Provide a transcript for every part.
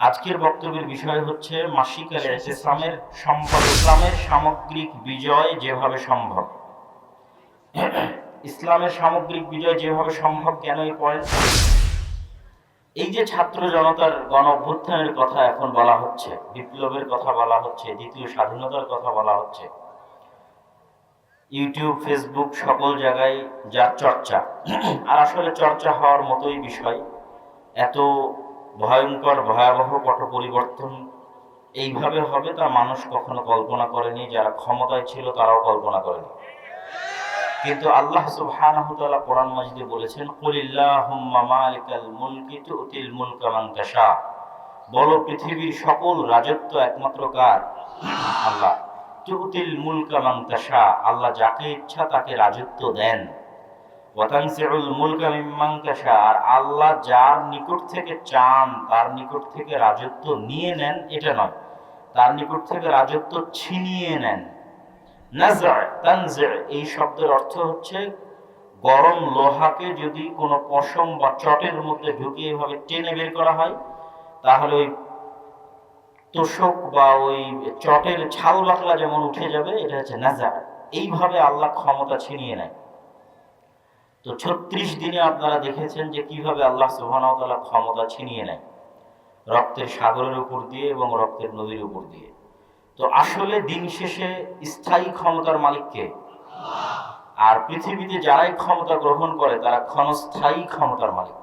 আজকের বক্তব্যের বিষয় হচ্ছে মাসিক আল ইসলামের সম্ভব ইসলামের সামগ্রিক বিজয় যেভাবে সম্ভব। ইসলামের সামগ্রিক বিজয় যেভাবে সম্ভব, কেন এই পয়েন্ট এই যে ছাত্র জনতার গণ অভ্যুত্থানের কথা এখন বলা হচ্ছে, বিপ্লবের কথা বলা হচ্ছে, দ্বিতীয় স্বাধীনতার কথা বলা হচ্ছে, ইউটিউব, ফেসবুক, সকল জায়গায় যার চর্চা। আর আসলে চর্চা হওয়ার মতোই বিষয়, এত ভয়ঙ্কর, ভয়াবহ পট পরিবর্তন। এইভাবে হবে, তা মানুষ কখনো কল্পনা করেনি, যারা ক্ষমতায় ছিল তারাও কল্পনা করেনি। কিন্তু আল্লাহ সুবহানাহু তাআলা কোরআন মাজিদে বলেছেন কুলিল্লাহুম্মা মালিকাল মুলকি তুতিল মুলকা মান তাশা বলো, পৃথিবীর সকল রাজত্ব একমাত্র কার? আল্লাহ। তুতিল মুলকা মান তাশা, আল্লাহ যাকে ইচ্ছা তাকে রাজত্ব দেন ওয়াতানসিউল মুলকা মিম্মান তাশা আর আল্লাহ যার নিকট থেকে চান, তার নিকট থেকে রাজত্ব নিয়ে নেন, এটা নয়। তার নিকট থেকে রাজত্ব ছিনিয়ে নেন। এই শব্দের অর্থ হচ্ছে গরম লোহাকে যদি কোনো পশম বা চটের মধ্যে ঢুকিয়ে এভাবে টেনে বের করা হয়, তাহলে ওই তোষক বা ওই চটের ছাল বাকলা যেমন উঠে যাবে, এটা হচ্ছে নাজার এইভাবে আল্লাহ ক্ষমতা ছিনিয়ে নেয় তো ছত্রিশ দিনে আপনারা দেখেছেন যে কীভাবে আল্লাহ সুবাহতালা ক্ষমতা ছিনিয়ে নেয়। রক্তের সাগরের উপর দিয়ে এবং রক্তের নদীর উপর দিয়ে। তো আসলে দিন শেষে স্থায়ী ক্ষমতার মালিককে আর পৃথিবীতে যারাই ক্ষমতা গ্রহণ করে তারা ক্ষণস্থায়ী ক্ষমতার মালিক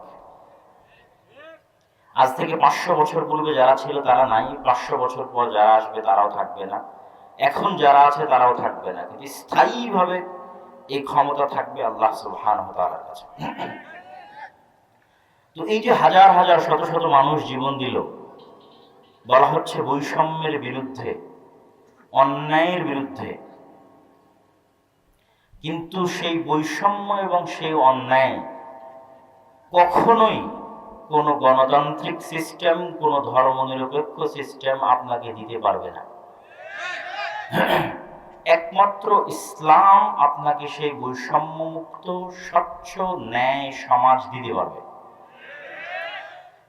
আজ থেকে পাঁচশো বছর পূর্বে যারা ছিল তারা নাই। পাঁচশো বছর পর যারা আসবে তারাও থাকবে না। এখন যারা আছে তারাও থাকবে না। কিন্তু স্থায়ীভাবে এই ক্ষমতা থাকবে আল্লাহ কাছে। তো এই যে হাজার হাজার, শত শত মানুষ জীবন দিল, বলা হচ্ছে বৈষম্যের বিরুদ্ধে, অন্যায়ের বিরুদ্ধে। কিন্তু সেই বৈষম্য এবং সেই অন্যায় কখনোই কোনো গণতান্ত্রিক সিস্টেম কোনো ধর্মনিরপেক্ষ সিস্টেম আপনাকে দিতে পারবে না। একমাত্র ইসলাম আপনাকে সেই বৈষম্যমুক্ত, স্বচ্ছ ন্যায় সমাজ দিতে পারবে।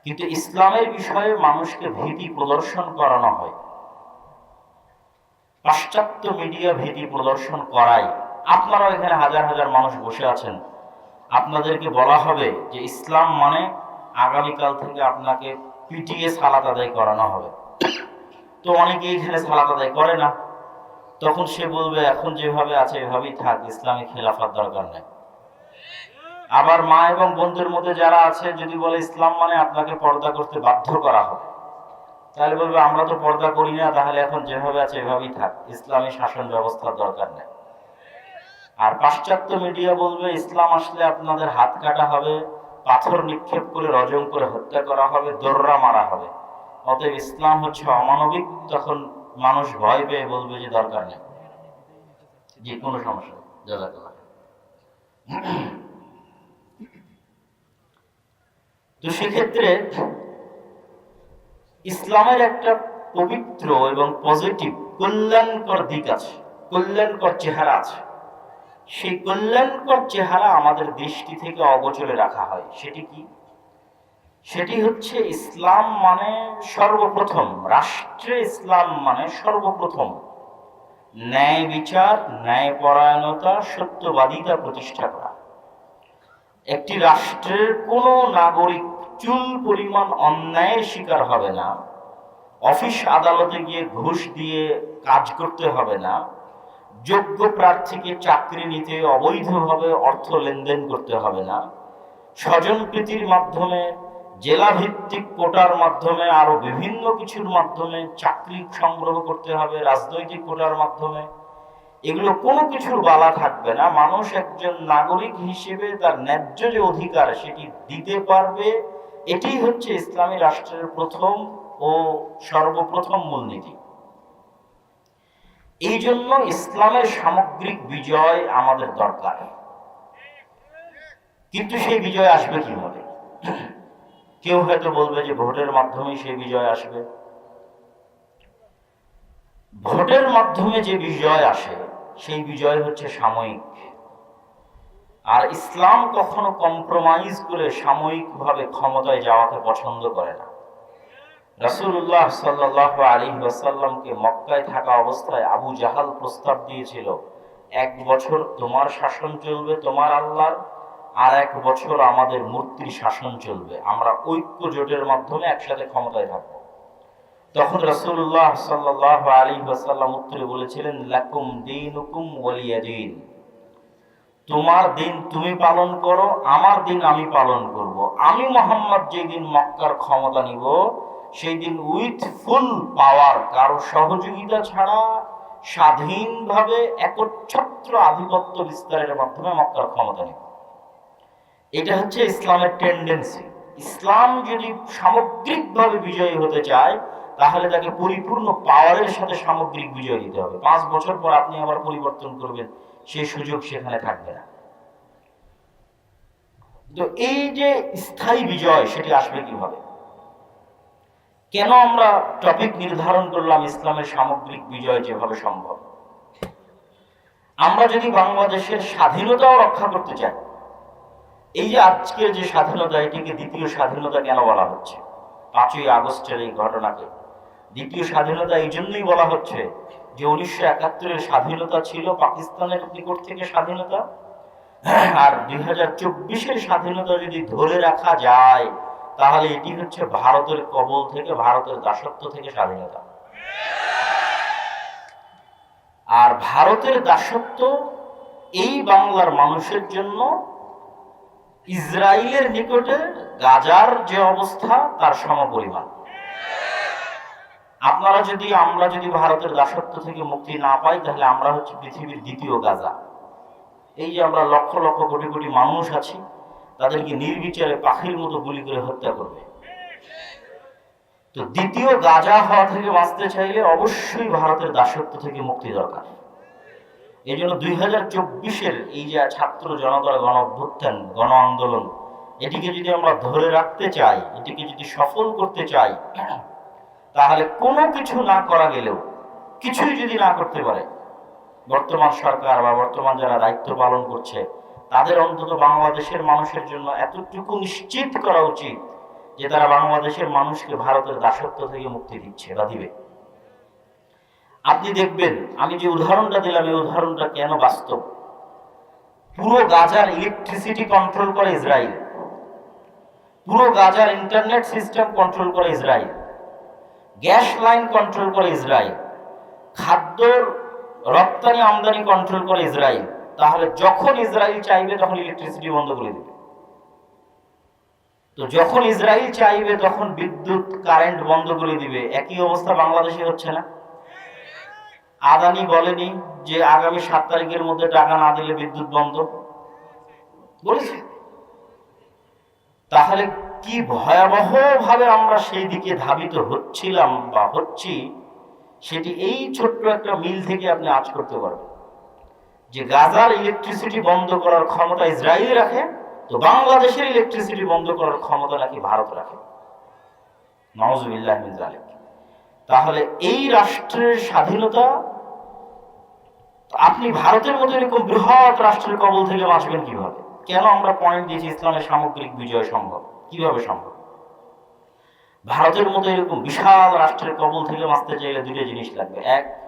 কিন্তু ইসলামের বিষয়ে মানুষকে ভীতি প্রদর্শন করানো হয়। পাশ্চাত্য মিডিয়া ভীতি প্রদর্শন করায়। আপনারাও এখানে হাজার হাজার মানুষ বসে আছেন। আপনাদেরকে বলা হবে যে ইসলাম মানে আগামীকাল থেকে আপনাকে পিটিএ সালাত আদায় করানো হবে। তো অনেকে এখানে সালাত আদায় করে না। তখন সে বলবে, এখন যেভাবে আছে, এভাবেই থাক, ইসলামী খেলাফার দরকার নেই। আবার মা এবং বন্ধুর মধ্যে যারা আছে, যদি বলে ইসলাম মানে আপনাকে পর্দা করতে বাধ্য করা হবে তাহলে বলবে, আমরা তো পর্দা করি না, তাহলে এখন যেভাবে আছে, এভাবেই থাক, ইসলামী শাসন ব্যবস্থার দরকার নেই। আর পাশ্চাত্য মিডিয়া বলবে, ইসলাম আসলে আপনাদের হাত কাটা হবে, পাথর নিক্ষেপ করে, রজম করে হত্যা করা হবে, দর্রা মারা হবে। অতএব ইসলাম হচ্ছে অমানবিক, তখন মানুষ ভয় পেয়ে বলবে যে দরকার নেই। যে কোনো সমস্যা নেই। জাযাকাল্লাহ তো সেক্ষেত্রে ইসলামের একটা পবিত্র এবং পজিটিভ কল্যাণকর দিক আছে, কল্যাণকর চেহারা আছে। সেই কল্যাণকর চেহারা আমাদের দৃষ্টি থেকে অগোচরে রাখা হয়। সেটি কি? সেটি হচ্ছে ইসলাম মানে সর্বপ্রথম, রাষ্ট্রে ইসলাম মানে সর্বপ্রথম। ন্যায় বিচার, ন্যায় পরায়ণতা, সত্যবাদিতা প্রতিষ্ঠা করা। একটি রাষ্ট্রের কোনো নাগরিক চুল পরিমাণ অন্যায়ের শিকার হবে না, অফিস আদালতে গিয়ে ঘুষ দিয়ে কাজ করতে হবে না, যোগ্য প্রার্থীকে চাকরি নিতে অবৈধভাবে অর্থ লেনদেন করতে হবে না, স্বজন প্রীতির মাধ্যমে জেলা ভিত্তিক কোটার মাধ্যমে আরও বিভিন্ন কিছুর মাধ্যমে চাকরি সংগ্রহ করতে হবে, রাজনৈতিক কোটার মাধ্যমে। এগুলো কোনো কিছুর বালা থাকবে না। মানুষ একজন নাগরিক হিসেবে তার ন্যায্য যে অধিকার সেটি দিতে পারবে। এটি হচ্ছে ইসলামী রাষ্ট্রের প্রথম ও সর্বপ্রথম মূলনীতি। এই জন্য ইসলামের সামগ্রিক বিজয় আমাদের দরকার। কিন্তু সেই বিজয় আসবে কীভাবে? কেউ হয়তো বলবে যে ভোটের মাধ্যমে সেই বিজয় আসবে। ভোটের মাধ্যমে যে বিজয় আসে, সেই বিজয় হচ্ছে সাময়িক। আর ইসলাম কখনো কম্প্রোমাইজ করে সাময়িকভাবে ক্ষমতায় যাওয়াকে পছন্দ করে না। রাসূলুল্লাহ সাল্লাল্লাহু আলাইহি ওয়াসাল্লামকে মক্কায় থাকা অবস্থায় আবু জাহাল প্রস্তাব দিয়েছিল, এক বছর তোমার শাসন চলবে, তোমার আল্লাহর আর এক বছর আমাদের মূর্তির শাসন চলবে। আমরা ঐক্য জোটের মাধ্যমে একসাথে ক্ষমতায় থাকব। তখন রাসূলুল্লাহ সাল্লাল্লাহু আলাইহি ওয়াসাল্লাম উত্তরে বলেছিলেন, লাকুম দীনুকুম ওয়ালিয়া দিন। তোমার দিন তুমি পালন করো, আমার দিন আমি পালন করব। আমি মোহাম্মদ যেদিন মক্কার ক্ষমতা নিব সেই দিন উইথ ফুল পাওয়ার, কারও সহযোগিতা ছাড়া স্বাধীনভাবে একচ্ছত্র আধিপত্য বিস্তারের মাধ্যমে মক্কার ক্ষমতা নিব। এটা হচ্ছে ইসলামের টেন্ডেন্সি ইসলাম যদি সামগ্রিকভাবে বিজয়ী হতে চায়, তাহলে তাকে পরিপূর্ণ পাওয়ারের সাথে সামগ্রিক বিজয় দিতে হবে। পাঁচ বছর পর আপনি আবার পরিবর্তন করবেন সেই সুযোগ সেখানে থাকবে না। তো এই যে স্থায়ী বিজয়, সেটি আসবে কীভাবে? কেন আমরা টপিক নির্ধারণ করলাম ইসলামের সামগ্রিক বিজয় যেভাবে সম্ভব? আমরা যদি বাংলাদেশের স্বাধীনতাও রক্ষা করতে চাই এই যে আজকের যে স্বাধীনতা, এটিকে দ্বিতীয় স্বাধীনতা কেন বলা হচ্ছে? পাঁচই আগস্টের এই ঘটনাকে। দ্বিতীয় স্বাধীনতা এই জন্যই বলা হচ্ছে যে উনিশশো একাত্তরের স্বাধীনতা ছিল পাকিস্তানের নিকট থেকে স্বাধীনতা। আর দুই হাজার চব্বিশের স্বাধীনতা যদি ধরে রাখা যায়, তাহলে এটি হচ্ছে ভারতের কবল থেকে, ভারতের দাসত্ব থেকে স্বাধীনতা। আর ভারতের দাসত্ব এই বাংলার মানুষের জন্য ইসরায়েলের নিকটে গাজার যে অবস্থা, তার সমপরিমাণ। আপনারা যদি, আমরা যদি ভারতের দাসত্ব থেকে মুক্তি না পাই, তাহলে আমরা হচ্ছে পৃথিবীর দ্বিতীয় গাজা। এই যে আমরা লক্ষ লক্ষ কোটি কোটি মানুষ আছি, তাদেরকে নির্বিচারে পাখির মতো গুলি করে হত্যা করবে। তো দ্বিতীয় গাজা হওয়া থেকে বাঁচতে চাইলে অবশ্যই ভারতের দাসত্ব থেকে মুক্তি দরকার। এই জন্য দুই হাজার চব্বিশের এই যে ছাত্র জনতার গণ অভ্যুত্থান, গণ আন্দোলন, এটিকে যদি আমরা ধরে রাখতে চাই, এটিকে যদি সফল করতে চাই, তাহলে কোনো কিছু না করা গেলেও, কিছুই যদি না করতে পারে, বর্তমান সরকার বা বর্তমান যারা দায়িত্ব পালন করছে, তাদের অন্তত বাংলাদেশের মানুষের জন্য এতটুকু নিশ্চিত করা উচিত যে তারা বাংলাদেশের মানুষকে ভারতের দাসত্ব থেকে মুক্তি দিচ্ছে বা দিবে। আপনি দেখবেন, আমি যে উদাহরণটা দিলাম, এই উদাহরণটা কেন বাস্তব? পুরো গাজার ইলেকট্রিসিটি কন্ট্রোল করে ইসরায়েল। পুরো গাজার ইন্টারনেট সিস্টেম কন্ট্রোল করে ইসরায়েল। গ্যাস লাইন কন্ট্রোল করে ইসরায়েল। খাদ্য রপ্তানি আমদানি কন্ট্রোল করে ইসরায়েল। তাহলে যখন ইসরায়েল চাইবে, তখন ইলেকট্রিসিটি বন্ধ করে দেবে। তো যখন ইসরায়েল চাইবে, তখন বিদ্যুৎ কারেন্ট বন্ধ করে দিবে। একই অবস্থা বাংলাদেশে হচ্ছে না। আদানি বলেনি যে আগামী সাত তারিখের মধ্যে টাকা না দিলে বিদ্যুৎ বন্ধ। বলেছে। তাহলে কি ভয়াবহ ভাবে আমরা সেই দিকে ধাবিত হচ্ছিলাম বা হচ্ছি, সেটি এই ছোট্ট একটা মিল থেকে আপনি আজ করতে পারবেন। যে গাজার ইলেকট্রিসিটি বন্ধ করার ক্ষমতা ইসরায়েল রাখে, তো বাংলাদেশের ইলেকট্রিসিটি বন্ধ করার ক্ষমতা নাকি ভারত রাখে। মিন তাহলে এই রাষ্ট্রের স্বাধীনতা আপনি ভারতের মতো এরকম বৃহৎ রাষ্ট্রের কবল থেকে বাঁচবেন কীভাবে? কেন আমরা পয়েন্ট দিয়েছি ইসলামের সামগ্রিক বিজয় সম্ভব? কীভাবে সম্ভব? ভারতের মতো এরকম বিশাল রাষ্ট্রের কবল থেকে বাঁচতে চাইলে দুটো জিনিস লাগবে। এক,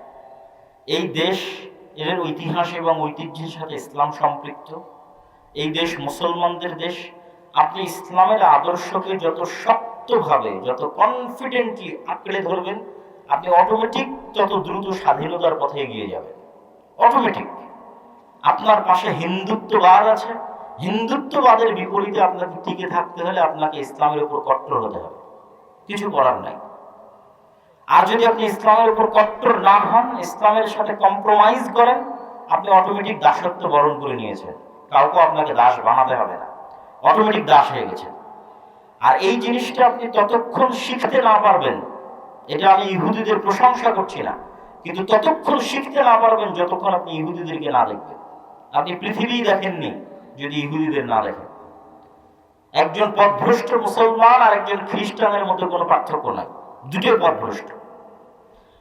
এই দেশ এর ইতিহাস এবং ঐতিহ্যের সাথে ইসলাম সম্পৃক্ত। এই দেশ মুসলমানদের দেশ। আপনি ইসলামের আদর্শকে যত শক্তভাবে, যত কনফিডেন্টলি আঁকড়ে ধরবেন, আপনি অটোমেটিক তত দ্রুত স্বাধীনতার পথে এগিয়ে যাবেন। অটোমেটিক আপনার পাশে হিন্দুত্ববাদ আছে। হিন্দুত্ববাদের বিপরীতে আপনাকে টিকে থাকতে হলে আপনাকে ইসলামের উপর কট্টর হতে হবে। কিছু করার নাই। আর যদি আপনি ইসলামের উপর কট্টর না হন, ইসলামের সাথে কম্প্রোমাইজ করেন, আপনি অটোমেটিক দাসত্ব বরণ করে নিয়েছেন। কাউকে আপনাকে দাস বানাতে হবে না। অটোমেটিক দাস হয়ে গেছে আর এই জিনিসটা আপনি ততক্ষণ শিখতে না পারবেন, এটা আমি ইহুদিদের প্রশংসা করছি না। কিন্তু ততক্ষণ শিখতে না পারবেন যতক্ষণ আপনি ইহুদিদেরকে না দেখবেন আপনি পৃথিবী দেখেননি যদি ইহুদিদের না দেখেন একজন পথভ্রষ্ট মুসলমান আর একজন খ্রিস্টানের মধ্যে কোনো পার্থক্য নাই। দুটোই পথভ্রষ্ট।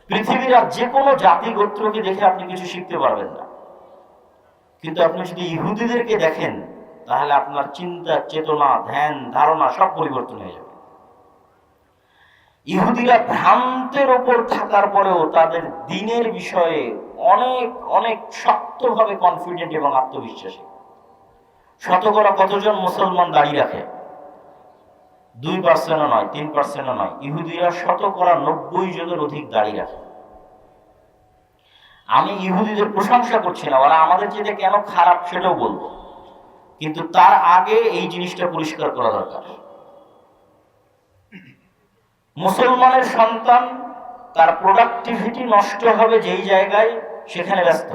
পৃথিবীর আর যে কোনো জাতি গোত্রকে দেখে আপনি কিছু শিখতে পারবেন না। কিন্তু আপনি যদি ইহুদিদেরকে দেখেন, তাহলে আপনার চিন্তা, চেতনা, ধ্যান, ধারণা সব পরিবর্তন হয়ে যাবে। ইহুদিরা ভ্রান্তের ওপর থাকার পরেও তাদের দিনের বিষয়ে অনেক অনেক শক্তভাবে কনফিডেন্ট এবং আত্মবিশ্বাসী। শতকরা কতজন মুসলমান দাঁড়িয়ে রাখে? দুই পার্সেন্টও নয়, তিন পার্সেন্টও নয়। ইহুদিরা শতকরা নব্বই জনের অধিক দাঁড়িয়ে রাখে। আমি ইহুদিদের প্রশংসা করছি না, ওরা আমাদের চেয়ে কেন খারাপ সেটাও বলব। কিন্তু তার আগে এই জিনিসটা পরিষ্কার করা দরকার। মুসলমানের সন্তান, তার প্রোডাক্টিভিটি নষ্ট হবে যেই জায়গায় সেখানে ব্যস্ত।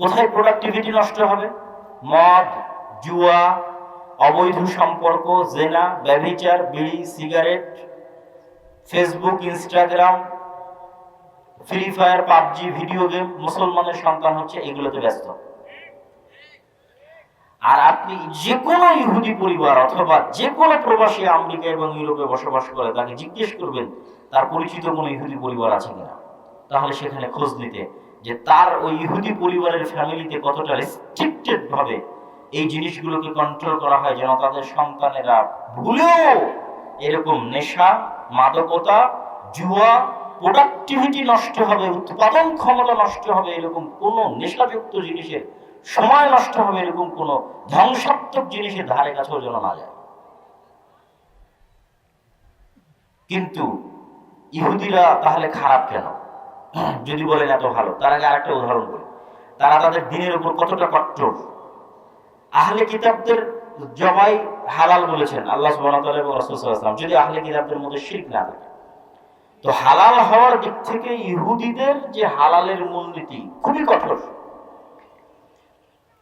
কোথায় প্রোডাক্টিভিটি নষ্ট হবে? মদ, জুয়া, অবৈধ সম্পর্ক, জেনা, ব্যভিচার, bidi, cigarette, Facebook, Instagram, free fire, PUBG, video game, মুসলমানের সন্তান হচ্ছে এগুলোতে ব্যস্ত। আর আপনি যে কোনো ইহুদি পরিবার অথবা যে কোনো প্রবাসী আমেরিকা এবং ইউরোপে বসবাস করে, তাকে জিজ্ঞেস করবেন, তার পরিচিত কোনো ইহুদি পরিবার আছে কিনা? তাহলে সেখানে খোঁজ নিতে, যে তার ওই ইহুদি পরিবারের ফ্যামিলিতে কতটা রেস্ট্রিক্টেড ভাবে এই জিনিসগুলোকে কন্ট্রোল করা হয়, যেন তাদের সন্তানেরা ভুলেও এরকম নেশা, মাদকতা, জুয়া প্রোডাক্টিভিটি নষ্ট হবে, উৎপাদন ক্ষমতা নষ্ট হবে, এরকম কোনো নেশাযুক্ত জিনিসের সময় নষ্ট হবে এরকম কোনো ধ্বংসাত্মক জিনিসের ধারে কাছেও যেন না যায়। কিন্তু ইহুদিরা তাহলে খারাপ কেন? যদি বলেন এত ভালো, তার আগে আরেকটা উদাহরণ বলি। তারা তাদের দিনের উপর কতটা কট্টর আহলে কিতাবদের জবাই হালাল বলেছেন আল্লাহ এবং রাসূল সাল্লাল্লাহু আলাইহি ওয়াসাল্লাম। যদি আহলে কিতাবদের মধ্যে শিখ না থাকে, তো হালাল হওয়ার দিক থেকে ইহুদিদের যে হালালের মূলনীতি খুবই কঠোর।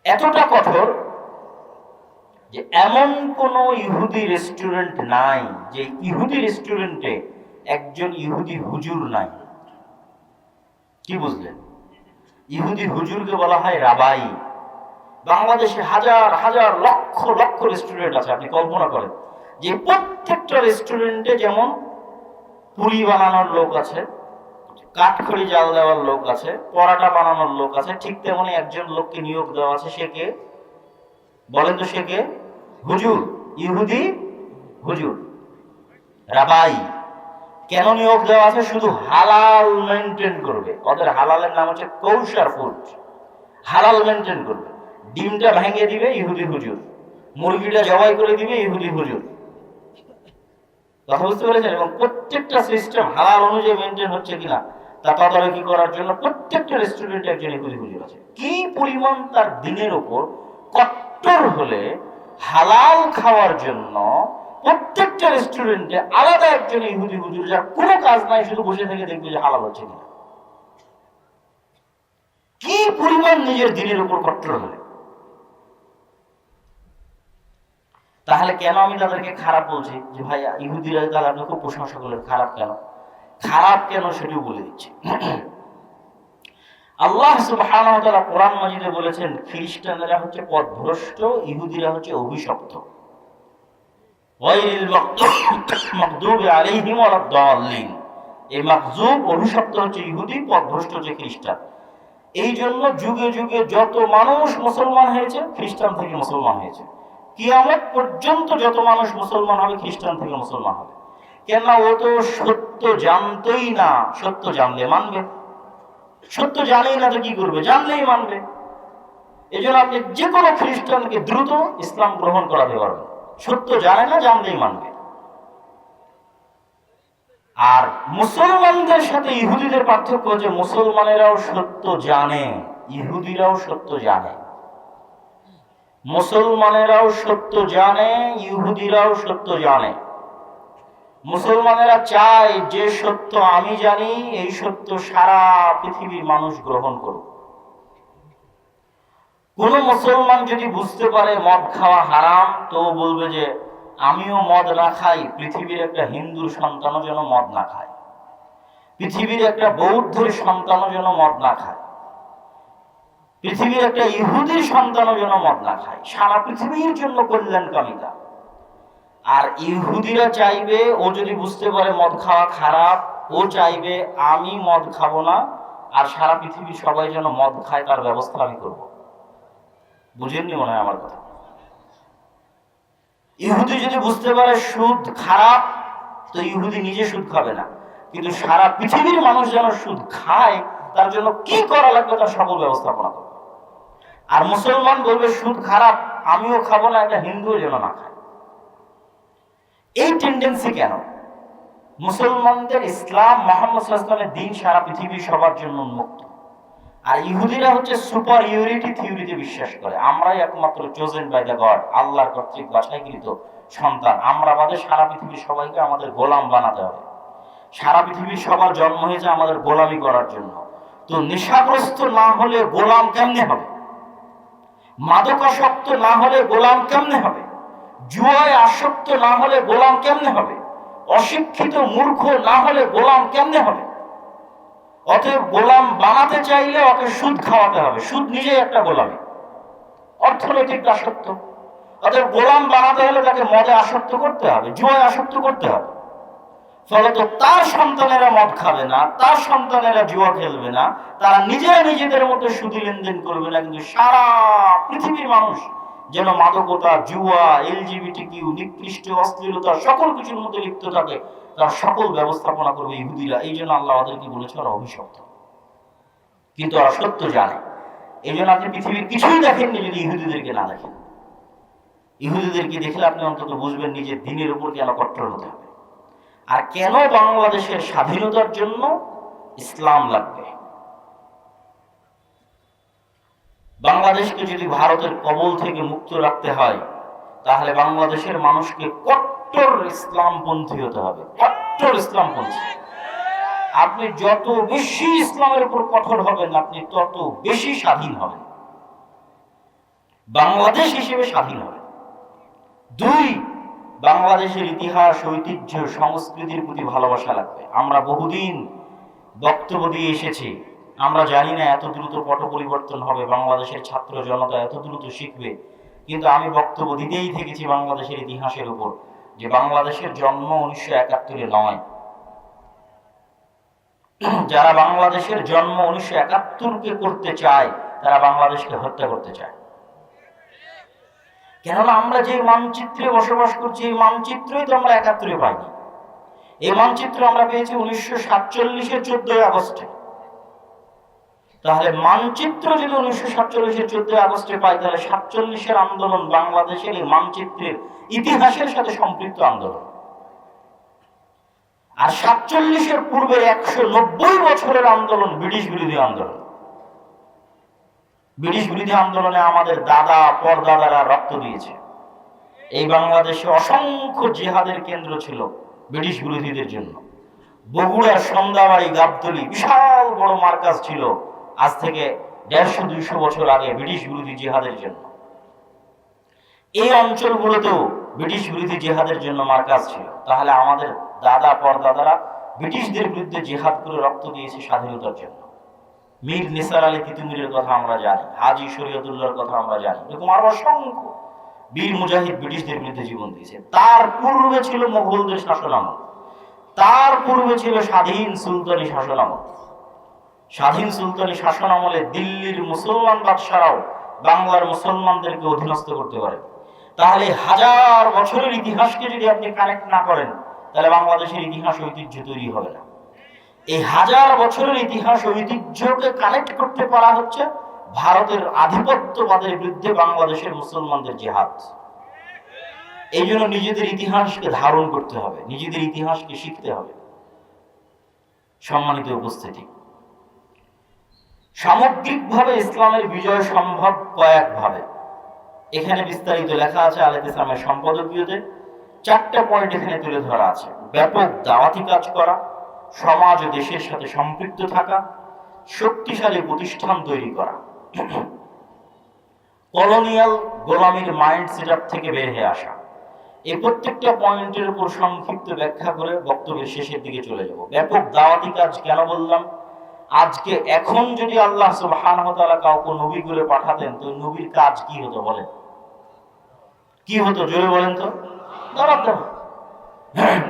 এতটা কঠোর যে এমন কোন ইহুদি রেস্টুরেন্ট নাই, যে ইহুদি রেস্টুরেন্টে একজন ইহুদি হুজুর নাই। কি বুঝলেন? ইহুদি হুজুরকে বলা হয় রাবাই। বাংলাদেশে হাজার হাজার, লক্ষ লক্ষ রেস্টুরেন্ট আছে, আপনি কল্পনা করেন। যে প্রত্যেকটা রেস্টুরেন্টে যেমন পুরি বানানোর লোক আছে কাঠখড়ি জাল দেওয়ার লোক আছে, পরাটা বানানোর লোক আছে, ঠিক তেমনি একজন লোককে নিয়োগ দেওয়া আছে সে কে? বলেন তো সে কে? হুজুর, ইহুদি হুজুর, রাবাই। কেন নিয়োগ দেওয়া আছে? শুধু হালাল মেনটেন করবে। ওদের হালালের নাম হচ্ছে কৌশার ফুড হালাল মেনটেন করবে। ডিমটা ভেঙে দিবে ইহুদি হুজুর। মুরগিটা জবাই করে দিবে ইহুদি হুজুর। কথা বুঝতে পেরেছেন? এবং প্রত্যেকটা সিস্টেম হালাল অনুযায়ী মেনটেন হচ্ছে কিনা? তা করার জন্য প্রত্যেকটা একজন হুজুর আছে কি পরিমাণ তার দিনের ওপর কট্টর হলে হালাল খাওয়ার জন্য প্রত্যেকটা আলাদা একজন ইহুদি হুজুর যার কোনো কাজ নাই, শুধু বসে থেকে দেখবে যে হালাল হচ্ছে কি পরিমাণ নিজের দিনের উপর কট্টর হলে? তাহলে কেন আমি তাদেরকে খারাপ বলছি? যে ভাই ইহুদিরা তাহলে আপনি খুব প্রশংসা করলেন, খারাপ কেন? খারাপ কেন সেটিও বলে দিচ্ছি। আল্লাহ সুবহানাহু কোরআন মাজিদে বলেছেন, খ্রিস্টানেরা হচ্ছে পথভ্রষ্ট, ইহুদিরা হচ্ছে অভিশপ্ত। এই মাকজুব অভিশপ্ত হচ্ছে ইহুদি, পথভ্রষ্ট হচ্ছে খ্রিস্টান। এই জন্য যুগে যুগে যত মানুষ মুসলমান হয়েছে, খ্রিস্টান থেকে মুসলমান হয়েছে। কিয়ামত পর্যন্ত যত মানুষ মুসলমান হবে, খ্রিস্টান থেকে মুসলমান হবে। কেন ও তো সত্য জানতই না, সত্য জানলে মানবে। সত্য জানেই না তো কি করবে, জানলেই মানবে। এই জন্য আপনি যে কোনো খ্রিস্টানকে দ্রুত ইসলাম গ্রহণ করাতে পারবেন। সত্য জানে না, জানলেই মানবে। আর মুসলমানদের সাথে ইহুদিদের পার্থক্য যে মুসলমানেরাও সত্য জানে, ইহুদিরাও সত্য জানে। মুসলমানেরাও সত্য জানে, ইহুদিরাও সত্য জানে। মুসলমানেরা চায় যে সত্য আমি জানি, এই সত্য সারা পৃথিবীর মানুষ গ্রহণ করুক। কোন মুসলমান যদি বুঝতে পারে মদ খাওয়া হারাম তো বলবে যে, আমিও মদ না খাই, পৃথিবীর একটা হিন্দুর সন্তানও যেন মদ না খায়। পৃথিবীর একটা বৌদ্ধের সন্তানও যেন মদ না খায়। পৃথিবীর একটা ইহুদির সন্তানও যেন মদ না খায়। সারা পৃথিবীর জন্য কল্যাণকামিতা। আর ইহুদিরা চাইবে, ও যদি বুঝতে পারে মদ খাওয়া খারাপ, ও চাইবে আমি মদ খাব না, আর সারা পৃথিবীর সবাই যেন মদ খায়, তার ব্যবস্থা আমি করব। বুঝেননি মনে হয় আমার কথা? ইহুদি যদি বুঝতে পারে সুদ খারাপ, তো ইহুদি নিজে সুদ খাবে না। কিন্তু সারা পৃথিবীর মানুষ যেন সুদ খায়, তার জন্য কি করা লাগবে তার সকল ব্যবস্থাপনা করবে। আর মুসলমান বলবে, সুদ খারাপ, আমিও খাব না, একটা হিন্দুও যেন না খায়। এই টেন্ডেন্সি কেন? মুসলমানদের ইসলাম মোহাম্মদ ইসলামের দিন সারা পৃথিবী সবার জন্য উন্মুক্ত। আর ইহুদিরা হচ্ছে সুপার ইউরিটি থিওরিতে বিশ্বাস করে। আমরাই একমাত্র চোজেন বাই দ্য গড আল্লাহর কর্তৃক বাছাইকৃত সন্তান। আমরা আমাদের সারা পৃথিবীর সবাইকে আমাদের গোলাম বানাতে হবে। সারা পৃথিবীর সবার জন্ম হয়েছে আমাদের গোলামি করার জন্য। তো নেশাগ্রস্ত না হলে গোলাম কেমনে হবে? মাদকাসক্ত না হলে গোলাম কেমনে হবে? জুয়ায় আসক্ত না হলে গোলাম কেমনে হবে? অশিক্ষিত মূর্খ না হলে গোলাম কেমনে হবে? অতএব গোলাম বানাতে চাইলে ওকে সুদ খাওয়াতে হবে। সুদ নিজেই একটা গোলামি। অর্থনৈতিক আসক্ত। অতএব গোলাম বানাতে হলে তাকে মদে আসক্ত করতে হবে, জুয়ায় আসক্ত করতে হবে। ফলত তার সন্তানেরা মদ খাবে না, তার সন্তানেরা জুয়া খেলবে না, তারা নিজেরা নিজেদের মধ্যে সুদী লেনদেন করবে না, কিন্তু সারা পৃথিবীর মানুষ যেন মাদকতা জুয়া এলজিবিটি কিউ নিকৃষ্ট অশ্লীলতা সকল কিছুর মধ্যে লিপ্ত থাকে তার সকল ব্যবস্থাপনা করবে ইহুদিরা। এই জন্য আল্লাহ ওদেরকে বলেছে ওরা অভিশপ্ত। কিন্তু ওরা সত্য জানে। এই জন্য আপনি পৃথিবীর কিছুই দেখেননি যদি ইহুদিদেরকে না দেখেন। ইহুদিদেরকে দেখলে আপনি অন্তত বুঝবেন নিজের দিনের উপর কেন কট্টর হতে হবে। আর কেন বাংলাদেশের স্বাধীনতার জন্য ইসলাম লাগবে? বাংলাদেশকে যদি ভারতের কবল থেকে মুক্ত রাখতে হয়, তাহলে বাংলাদেশের মানুষকে কট্টর ইসলামপন্থী হতে হবে। কট্টর ইসলামপন্থী। আপনি যত বেশি ইসলামের উপর কঠোর হবেন, আপনি তত বেশি স্বাধীন হবেন। বাংলাদেশ হিসেবে স্বাধীন হবে দুই, বাংলাদেশের ইতিহাস, ঐতিহ্য, সংস্কৃতির প্রতি ভালোবাসা লাগবে। আমরা বহুদিন বক্তব্য দিয়ে এসেছি। আমরা জানি না এত দ্রুত পট পরিবর্তন হবে, বাংলাদেশের ছাত্র জনতা এত দ্রুত শিখবে। কিন্তু আমি বক্তব্য দিতেই থেকেছি বাংলাদেশের ইতিহাসের উপর, যে বাংলাদেশের জন্ম উনিশশো একাত্তরে নয়। যারা বাংলাদেশের জন্ম উনিশশো একাত্তরকে করতে চায়, তারা বাংলাদেশকে হত্যা করতে চায়। কেননা আমরা যে মানচিত্রে বসবাস করছি, এই মানচিত্রই তো আমরা একাত্তরে পাইনি। এই মানচিত্র আমরা পেয়েছি উনিশশো সাতচল্লিশের চোদ্দই আগস্টে। তাহলে মানচিত্র যদি উনিশশো সাতচল্লিশের চোদ্দই আগস্টে পাই, তাহলে সাতচল্লিশের আন্দোলন বাংলাদেশের এই মানচিত্রের ইতিহাসের সাথে সম্পৃক্ত আন্দোলন। আর সাতচল্লিশের পূর্বে একশো নব্বই বছরের আন্দোলন, ব্রিটিশ বিরোধী আন্দোলন। ব্রিটিশ বিরোধী আন্দোলনে আমাদের দাদা, পরদাদারা রক্ত দিয়েছে। এই বাংলাদেশে অসংখ্য জিহাদের কেন্দ্র ছিল ব্রিটিশ বিরোধীদের জন্য। বগুড়ার সন্ধ্যাবাড়ি, গাবতলি, বিশাল বড় মার্কাজ ছিল আজ থেকে দেড়শো, দুইশো বছর আগে ব্রিটিশ বিরোধী জিহাদের জন্য। এই অঞ্চলগুলোতেও ব্রিটিশ বিরোধী জিহাদের জন্য মার্কাজ ছিল। তাহলে আমাদের দাদা, পরদাদারা ব্রিটিশদের বিরুদ্ধে জিহাদ করে রক্ত দিয়েছে স্বাধীনতার জন্য। মীর নিসার আলী তিতুমিরের কথা আমরা জানি, হাজি শরীয়তুল্লাহর কথা আমরা জানি। এরকম আরও অসংখ্য বীর মুজাহিদ ব্রিটিশদের বিরুদ্ধে জীবন দিয়েছে। তার পূর্বে ছিল মোগলদের শাসন আমল তার পূর্বে ছিল স্বাধীন সুলতানি শাসন আমল স্বাধীন সুলতানি শাসন আমলে দিল্লির মুসলমান বাদশারাও বাংলার মুসলমানদেরকে অধীনস্থ করতে পারে। তাহলে হাজার বছরের ইতিহাসকে যদি আপনি কানেক্ট না করেন, তাহলে বাংলাদেশের ইতিহাস ঐতিহ্য তৈরি হবে না। এই হাজার বছরের ইতিহাস ঐতিহ্যকে কানেক্ট করতে পারা হচ্ছে ভারতের আধিপত্যবাদের বিরুদ্ধে বাংলাদেশের মুসলমানদের জেহাদ। এই জন্য নিজেদের ইতিহাসকে ধারণ করতে হবে, নিজেদের ইতিহাসকে শিখতে হবে। সম্মানিত উপস্থিতি। সামগ্রিকভাবে ইসলামের বিজয় সম্ভব কয়েকভাবে। এখানে বিস্তারিত লেখা আছে আলেদ ইসলামের সম্পাদকীয়তে। চারটা পয়েন্ট এখানে তুলে ধরা আছে। ব্যাপক দাওয়াতি কাজ করা, সমাজ ও দেশের সাথে সম্পৃক্ত থাকা, শক্তিশালী প্রতিষ্ঠান তৈরি করা। কলোনিয়াল গোলামীর মাইন্ড সেট থেকে বের হয়ে আসা। এই প্রত্যেকটা পয়েন্টের উপর সংক্ষিপ্ত ব্যাখ্যা করে বক্তব্যের শেষের দিকে চলে যাব। ব্যাপক দাওয়াতি কাজ কেন বললাম? আজকে এখন যদি আল্লাহ সুবহানাহু কাউকে নবী করে পাঠাতেন, তো নবীর কাজ কি হতো বলেন? কি হতো, জোরে বলেন তো?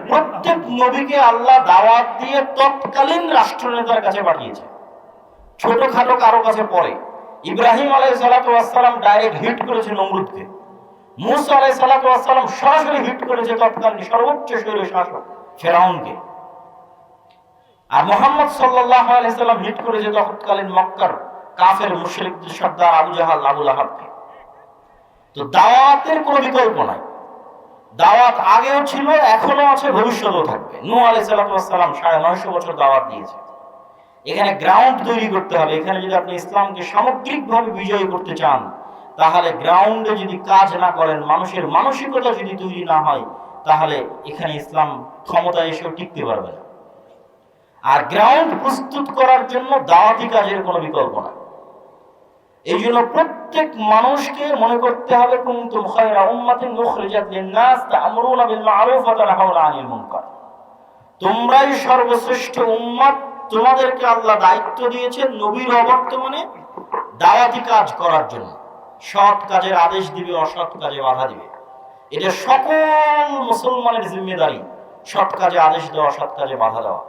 প্রত্যেক নবীকে আল্লাহ দাওয়াত দিয়ে তৎকালীন রাষ্ট্রনেতার কাছে পাঠিয়েছে। ছোটখাটো কারও কাছে পরে। ইব্রাহিম আলাই সালাতাম ডাইরেক্ট হিট করেছে নমরুদকে। মুসা আলাই সালাতাম সরাসরি হিট করেছে তৎকালীন সর্বোচ্চ শৈল শাসক ফেরাউনকে। আর মোহাম্মদ সাল্লাহ আলাইসাল্লাম হিট করেছে তৎকালীন মক্কার কাফের মুশরিকদের সর্দার আবু জাহাল আবুল আহাবকে তো দাওয়াতের কোনো বিকল্প নাই। দাওয়াত আগেও ছিল এখনও আছে, ভবিষ্যতেও থাকবে। নূ আলাইসাল্লাম সাড়ে নয়শো বছর দাওয়াত দিয়েছে। এখানে গ্রাউন্ড তৈরি করতে হবে। এখানে যদি আপনি ইসলামকে সামগ্রিকভাবে বিজয়ী করতে চান, তাহলে গ্রাউন্ডে যদি কাজ না করেন, মানুষের মানসিকতা যদি তৈরি না হয়, তাহলে এখানে ইসলাম ক্ষমতা এসেও টিকতে পারবে না। আর গ্রাউন্ড প্রস্তুত করার জন্য দাওয়াতি কাজের কোনো বিকল্প না এই জন্য প্রত্যেক মানুষকে মনে করতে হবে, কুনতুম খায়রা উম্মাতিন উখরিজাত লিন-নাস তা'মুরুনা বিল মা'রুফ ওয়া তানহাউনা আনিল মুনকার। তোমরাই সর্বশ্রেষ্ঠ উম্মত তোমাদেরকে আল্লাহ দায়িত্ব দিয়েছেন নবীর অবর্তমানে দাওয়াতি কাজ করার জন্য। সৎ কাজের আদেশ দিবে, অসৎ কাজে বাধা দিবে। এটা সকল মুসলমানের জিম্মেদারি। সৎ কাজে আদেশ দেওয়া সৎ কাজে বাধা দেওয়া।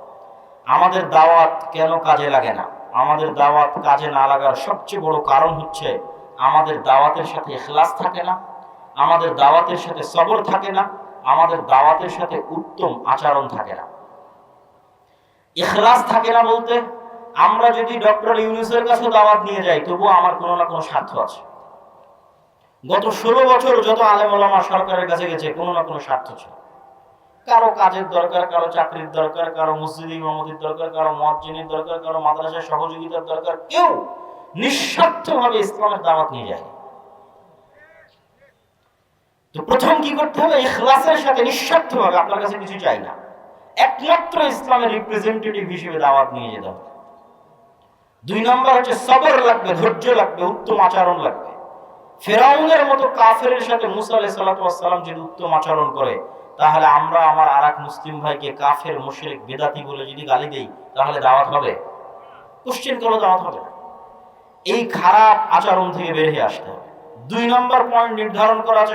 আমাদের দাওয়াত কেন কাজে লাগে না? আমাদের দাওয়াত কাজে না লাগার সবচেয়ে বড় কারণ হচ্ছে আমাদের দাওয়াতের সাথে এখলাস থাকে না, আমাদের দাওয়াতের সাথে সবর থাকে না, আমাদের দাওয়াতের সাথে উত্তম আচরণ থাকে না। এখলাস থাকে না বলতে আমরা যদি ডক্টর ইউনুসের কাছে দাওয়াত নিয়ে যাই তবুও আমার কোনো না কোনো স্বার্থ আছে। গত ষোলো বছর যত আলেম সরকারের কাছে গেছে, কোনো না কোনো স্বার্থ ছিল। কারও কাজের দরকার, কারও চাকরির দরকার, কারও মসজিদ ইমামতির দরকার, কারও মসজিদের দরকার, কারও মাদ্রাসার সহযোগিতার দরকার, কেউ নিঃস্বার্থভাবে ইসলামের দাওয়াত নিয়ে যায়। তো প্রথম কি করতে হবে? ইখলাসের সাথে নিঃস্বার্থভাবে, আপনার কাছে কিছু চাই না। একমাত্র ইসলামের রিপ্রেজেন্টেটিভ হিসেবে দাওয়াত নিয়ে যেতে হবে। দুই নম্বর হচ্ছে সবর লাগবে, ধৈর্য লাগবে, উত্তম আচরণ লাগবে। ফেরাউনের মতো কাফের সাথে মুসা আলাইহিস সালাম যদি উত্তম আচরণ করে তাহলে আমরা আমার আর মুসলিম ভাইকে কাফের, মুশরিক, বেদাতি বলে যদি গালি দিই, তাহলে দাওয়াত হবে? কোশ্চেন করো দাওয়াত হবে না। এই খারাপ আচরণ থেকে বেরিয়ে আসতে হবে। দুই নম্বর পয়েন্ট নির্ধারণ করা আছে